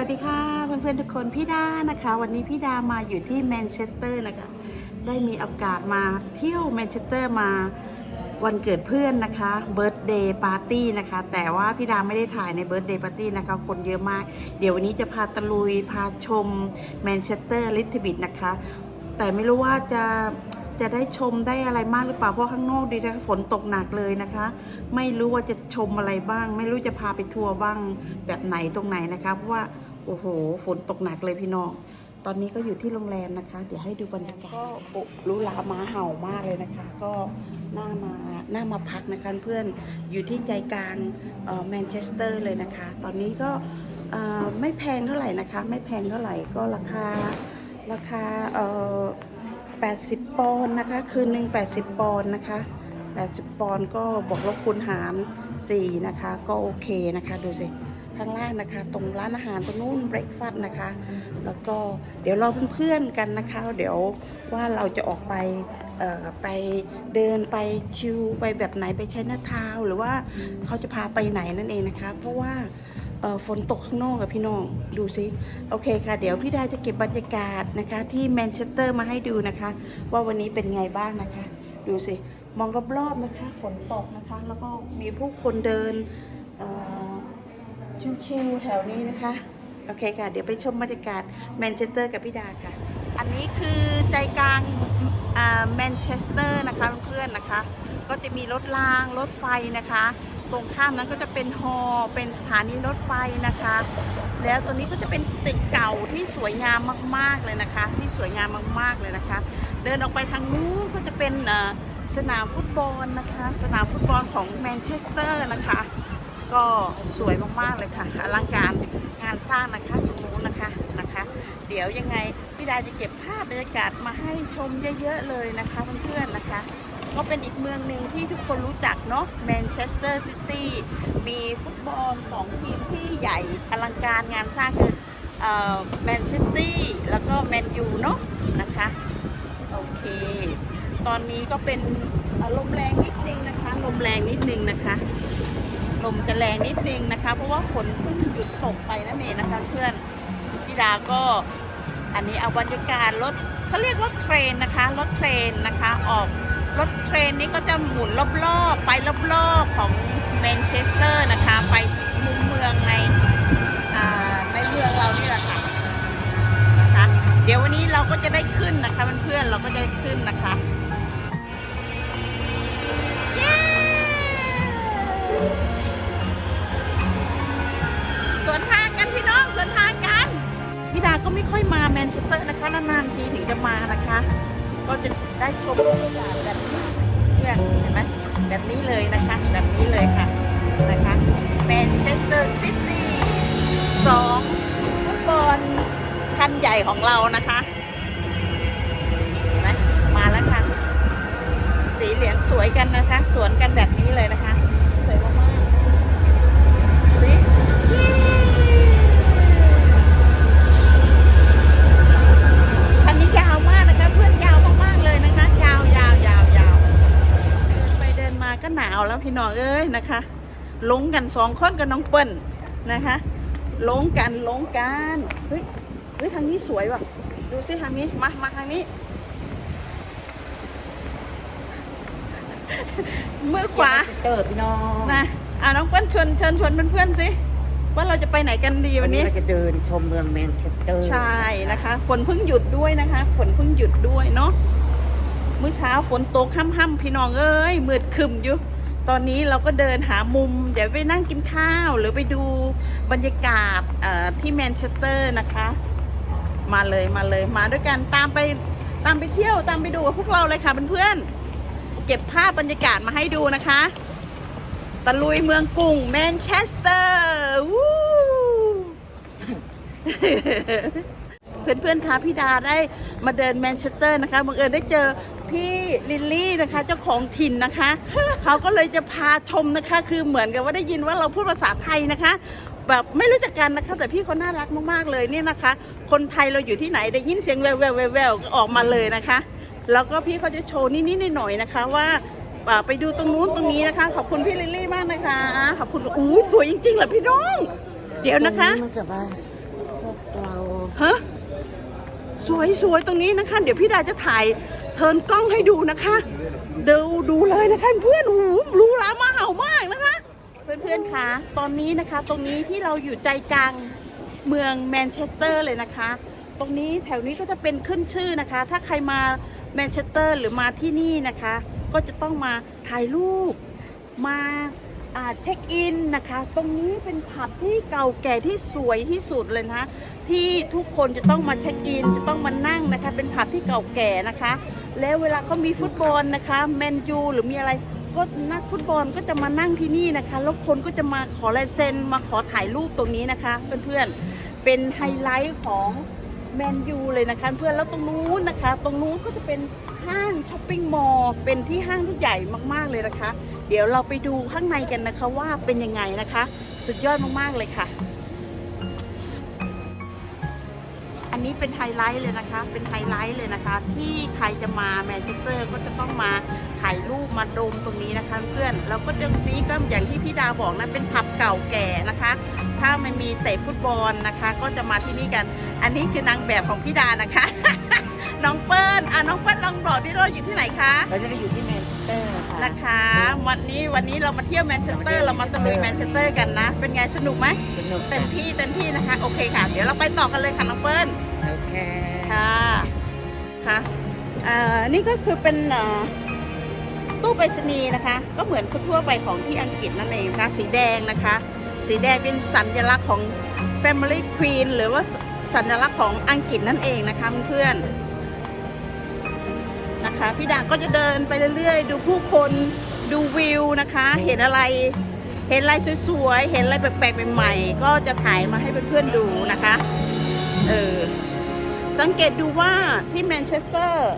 วัสดีค่ะเพื่อนๆทุกคนพี่ดานะคะ วันนี้พี่ดามาอยู่ที่แมนเชสเตอร์นะคะ ได้มีโอกาสมาเที่ยวแมนเชสเตอร์มาวันเกิดเพื่อนนะคะเบิร์ d เดย์ปาร์ตี้นะคะ แต่ว่าพี่ดาไม่ได้ถ่ายในเบิร์ d เดย์ปาร์ตี้นะคะ คนเยอะมาก เดี๋ยววันนี้จะพาตะลุยพาชมแมนเชสเตอร์ลิทบิดนะคะ แต่ไม่รู้ว่าจะจะได้ชมได้อะไรมากหรือเปล่าเพราะข้างนอกดีนะฝนตกหนักเลยนะคะ ไม่รู้ว่าจะชมอะไรบ้าง ไม่รู้จะพาไปทัวร์บ้างแบบไหนตรงไหนนะคะ เพราะว่า โอ้โห ฝนตกหนักเลยพี่น้อง ตอนนี้ก็อยู่ที่โรงแรมนะคะ เดี๋ยวให้ดูบรรยากาศ ก็รู้ลาม้าเห่ามากเลยนะคะ ก็น่ามาน่ามาพักนะคะเพื่อน อยู่ที่ใจกลางแมนเชสเตอร์เลยนะคะ ตอนนี้ก็ไม่แพงเท่าไหร่นะคะ ไม่แพงเท่าไหร่ ก็ราคาราคาเอ่อ80 ปอนด์นะคะ คืนหนึ่ง80 ปอนด์นะคะ 80 ปอนด์ก็บอกลบคูณหาร4นะคะ ก็โอเคนะคะ ดูสิ ข้างล่างนะคะ ตรงร้านอาหารตรงนู้นเบรกฟาสต์นะคะ แล้วก็เดี๋ยวราเพื่อนๆกันนะคะ เดี๋ยวว่าเราจะออกไปไปเดินไปชิวไปแบบไหนไปใช้หน้าทาวหรือว่าเขาจะพาไปไหนนั่นเองนะคะ เพราะว่าฝนตกข้างนอกกับพี่น้องดูสิโอเคค่ะ เดี๋ยวพี่ดาจะเก็บบรรยากาศนะคะ ที่แมนเชสเตอร์มาให้ดูนะคะ ว่าวันนี้เป็นไงบ้างนะคะ ดูสิมองรอบๆนะคะ ฝนตกนะคะ แล้วก็มีผู้คนเดินเชิวๆแถวนี้นะคะ โอเคค่ะ เดี๋ยวไปชมบรรยากาศแมนเชสเตอร์กับพี่ดาค่ะ อันนี้คือใจกลางแมนเชสเตอร์นะคะเพื่อนๆนะคะ ก็จะมีรถรางรถไฟนะคะ ตรงข้ามนั้นก็จะเป็นฮอล์เป็นสถานีรถไฟนะคะ แล้วตัวนี้ก็จะเป็นตึกเก่าที่สวยงามมากๆเลยนะคะ ที่สวยงามมากๆเลยนะคะ เดินออกไปทางนู้นก็จะเป็นสนามฟุตบอลนะคะ สนามฟุตบอลของแมนเชสเตอร์นะคะ ก็สวยมากๆเลยค่ะอลังการงานสร้างนะคะตรงนู้นนะคะนะคะ เดี๋ยวยังไงพี่ดาจะเก็บภาพบรรยากาศมาให้ชมเยอะๆเลยนะคะเพื่อนๆนะคะ ก็เป็นอีกเมืองหนึ่งที่ทุกคนรู้จักเนาะแมนเชสเตอร์ซิตี้มีฟุตบอลสองทีมที่ใหญ่อลังการงานสร้างคือแมนซิตี้แล้วก็แมนยูเนาะนะคะโอเค ตอนนี้ก็เป็นลมแรงนิดนึงนะคะ ลมแรงนิดนึงนะคะ ลมจะแรงนิดนึงนะคะ เพราะว่าฝนเพิ่งหยุดตกไปนั่นเองนะคะเพื่อนพี่ดาก็อันนี้เอาบรรยากาศรถเขาเรียกรถเทรนนะคะรถเทรนนะคะออกรถเทรนนี้ก็จะหมุนรอบๆไปรอบๆของแมนเชสเตอร์นะคะ ไปมุมเมืองในในเมืองเรานี่แหละค่ะนะคะ เดี๋ยววันนี้เราก็จะได้ขึ้นนะคะเพื่อนๆเราก็จะได้ขึ้นนะคะ ก็ไม่ค่อยมาแมนเชสเตอร์นะคะนานๆทีถึงจะมานะคะ ก็จะได้ชมบรรยากาศแบบนี้เพื่อนเห็นไหมแบบนี้เลยนะคะ แบบนี้เลยค่ะนะคะแมนเชสเตอร์ซิตี้สองฟุตบอลคันใหญ่ของเรานะคะเห็นไหมมาแล้วค่ะ สีเหลืองสวยกันนะคะ สวนกันแบบนี้เลยนะคะ มาก็หนาวแล้วพี่น้องเอ้ยนะคะลงกันสองคนกับน้องเปิ้ลนะคะลงกันลงกันเฮ้ยเฮ้ยทางนี้สวยว่ะดูสิทางนี้มามาทางนี้ มือขวาเติร์พี่น้องนะอ่าน้องเปิ้ลชวนเชิญชวนเพื่อนๆสิว่าเราจะไปไหนกันดีวันนี้เราจะเดินชมเมืองแมนเชสเตอร์ใช่นะคะ ฝนเพิ่งหยุดด้วยนะคะ ฝนเพิ่งหยุดด้วยเนาะเมื่อเช้าฝนตกค่ำๆพี่น้องเอ้ยมืดครึมอยู่ ตอนนี้เราก็เดินหามุม เดี๋ยวไปนั่งกินข้าว หรือไปดูบรรยากาศที่แมนเชสเตอร์นะคะ มาเลยมาเลยมาด้วยกันตามไปตามไปเที่ยวตามไปดูกับพวกเราเลยค่ะเพื่อนๆเก็บภาพบรรยากาศมาให้ดูนะคะ ตะลุยเมืองกรุงแมนเชสเตอร์วู้เพื่อนๆคะพี่ดาได้มาเดินแมนเชสเตอร์นะคะบังเอิญได้เจอ พี่ลิลลี่นะคะเจ้าของถิ่นนะคะ เขาก็เลยจะพาชมนะคะ คือเหมือนกับว่าได้ยินว่าเราพูดภาษาไทยนะคะ แบบไม่รู้จักกันนะคะ แต่พี่เขาน่ารักมากๆเลยเนี่ยนะคะ คนไทยเราอยู่ที่ไหนได้ยินเสียงแววแววแววแววออกมาเลยนะคะ แล้วก็พี่เขาจะโชว์นิดๆหน่อยๆนะคะว่าอ่าไปดูตรงนู้นตรงนี้นะคะ ขอบคุณพี่ลิลลี่มากนะคะ ขอบคุณอู้ยสวยจริงๆเหรอพี่น้อง เดี๋ยวนะคะตรงมันเกิดว่าฮะสวยสวยตรงนี้นะคะ เดี๋ยวพี่ดาจะถ่าย เทิร์นกล้องให้ดูนะคะเดูดูเลยนะคะเพื่อนโอ้โหรู้หลามาเห่ามากนะคะ เพื่อนๆคะตอนนี้นะคะ ตรงนี้ที่เราอยู่ใจกลางเมืองแมนเชสเตอร์เลยนะคะ ตรงนี้แถวนี้ก็จะเป็นขึ้นชื่อนะคะ ถ้าใครมาแมนเชสเตอร์หรือมาที่นี่นะคะ ก็จะต้องมาถ่ายรูปมาเช็คอินนะคะ ตรงนี้เป็นผับที่เก่าแก่ที่สวยที่สุดเลยนะ ที่ทุกคนจะต้องมาเช็คอิน จะต้องมานั่งนะคะ เป็นผับที่เก่าแก่นะคะ แล้วเวลาเขามีฟุตบอลนะคะแมนยูหรือมีอะไรก็นักฟุตบอลก็จะมานั่งที่นี่นะคะ แล้วคนก็จะมาขอลายเซ็นมาขอถ่ายรูปตรงนี้นะคะ เพื่อนๆเป็นไฮไลท์ของแมนยูเลยนะคะเพื่อนแล้วตรงนู้นนะคะ ตรงนู้นก็จะเป็นห้างช้อปปิ้งมอลล์เป็นที่ห้างที่ใหญ่มากๆเลยนะคะ เดี๋ยวเราไปดูข้างในกันนะคะว่าเป็นยังไงนะคะ สุดยอดมากๆเลยค่ะ นนี้เป็นไฮไลท์เลยนะคะ เป็นไฮไลท์เลยนะคะ ที่ใครจะมาแมนเชสเตอร์ก็จะต้องมาถ่ายรูปมาดมตรงนี้นะคะ เพื่อนแล้วก็ตรงนี้ก็อย่างที่พี่ดาบอกนะเป็นผับเก่าแก่นะคะ ถ้าไม่มีเตะฟุตบอลนะคะ ก็จะมาที่นี่กัน อันนี้คือนางแบบของพี่ดานะคะ น้องเปิ้ลอะน้องเปิ้ลลองบอกที่เราอยู่ที่ไหนคะเราจะได้อยู่ที่แมนเชสเตอร์ค่ะนะคะ วันนี้วันนี้เรามาเที่ยวแมนเชสเตอร์เรามาตะลุยแมนเชสเตอร์กันนะ เป็นไงสนุกไหมสนุกเต็มที่เต็มที่นะคะโอเคค่ะ เดี๋ยวเราไปต่อกันเลยค่ะน้องเปิ้ล โอเคค่ะค่ะอ่อนี่ก็คือเป็นตู้ไปรษณีย์นะคะ ก็เหมือนทั่วไปของที่อังกฤษนั่นเองนะคะสีแดงนะคะ สีแดงเป็นสัญลักษณ์ของ Family Queen หรือว่าสัญลักษณ์ของอังกฤษนั่นเองนะคะเพื่อนๆนะคะพี่ดาก็จะเดินไปเรื่อยๆ ดูผู้คนดูวิวนะคะ เห็นอะไรเห็นอะไรสวยๆ เห็นอะไรแปลกๆใหม่ๆ ก็จะถ่ายมาให้เพื่อนๆดูนะคะ สังเกตดูว่าที่แมนเชสเตอร์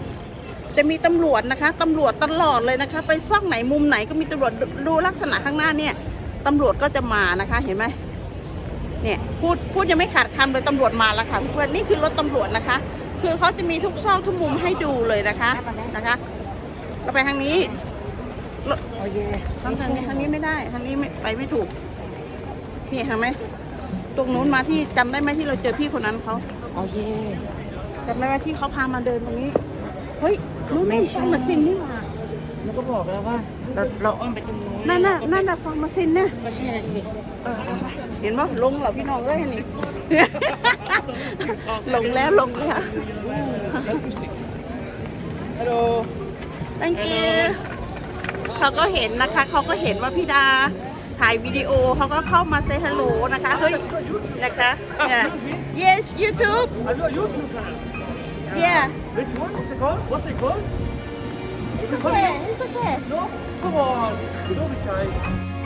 จะมีตำรวจนะคะตำรวจตลอดเลยนะคะ ไปซอกไหนมุมไหนก็มีตำรวจดูลักษณะข้างหน้าเนี่ยตำรวจก็จะมานะคะเห็นไหมเนี่ยพูดพูดยังไม่ขาดคำเลยตำรวจมาแล้วค่ะเพื่อนนี่คือรถตำรวจนะคะ คือเขาจะมีทุกซอกทุกมุมให้ดูเลยนะคะนะคะก็ไปทางนี้โอเคทางนี้ทางนี้ไม่ได้ทางนี้ไม่ไปไม่ถูกนี่เห็นไหมตรงนู้นมาที่จำได้ไหมที่เราเจอพี่คนนั้นเขาโอเค จำได้ไหมที่เขาพามาเดินตรงนี้ เฮ้ยรู้ไหมไม่ใช่ฟาร์มาซินนี่หว่ามันก็บอกแล้วว่าเราเราอ้อมไปตรงนู้นนั่นน่ะนั่นน่ะฟาร์มาซินเนี่ยก็ใช่สิเออเอาไปเห็นปะลงเหรอพี่น้องเอ้ยนี่ลงแล้วลงแล้วฮัลโหล thank you เขาก็เห็นนะคะ เขาก็เห็นว่าพี่ดาถ่ายวิดีโอเขาก็เข้ามา say hello นะคะ เฮ้ย นะคะเนี่ย yes YouTube I do a YouTube channel. yeah Which one? What's it called? What's it called? it's okay it's okay No? Come on. Don't be shy.